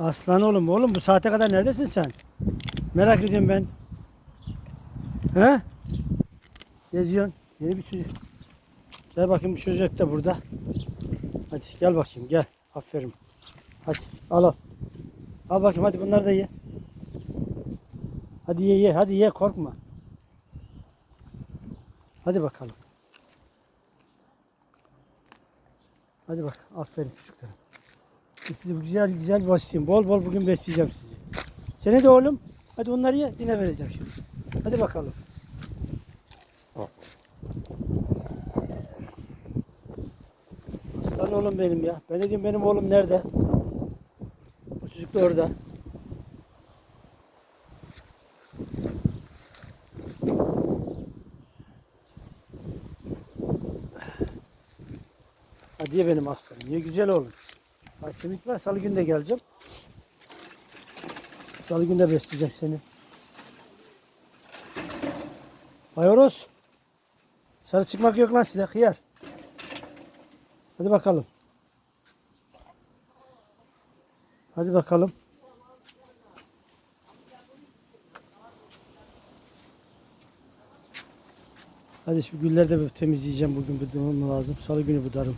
Aslan oğlum oğlum bu saate kadar neredesin sen? Merak ediyorum ben. He? Geziyorsun. Yeni bir çocuk. Gel bakayım bu çocuk da burada. Hadi gel bakayım gel. Aferin. Hadi al al. Al bakayım hadi bunları da ye. Hadi ye ye hadi ye korkma. Hadi bakalım. Hadi bak aferin çocuklarım. Bu güzel güzel besleyin. Bol bol bugün besleyeceğim sizi. Seni de oğlum. Hadi onları ye. Yine vereceğim şimdi. Hadi bakalım. Aslan oğlum benim ya. Ben dedim benim oğlum nerede? O çocuk da orada. Hadi benim aslanım. Ye güzel oğlum. Bak kemik var. Salı günü de geleceğim. Salı günü de besleyeceğim seni. Bayoros. Sarı çıkmak yok lan size. Hıyar. Hadi bakalım. Hadi bakalım. Hadi şu gülleri de temizleyeceğim bugün budamam lazım. Salı günü budarım.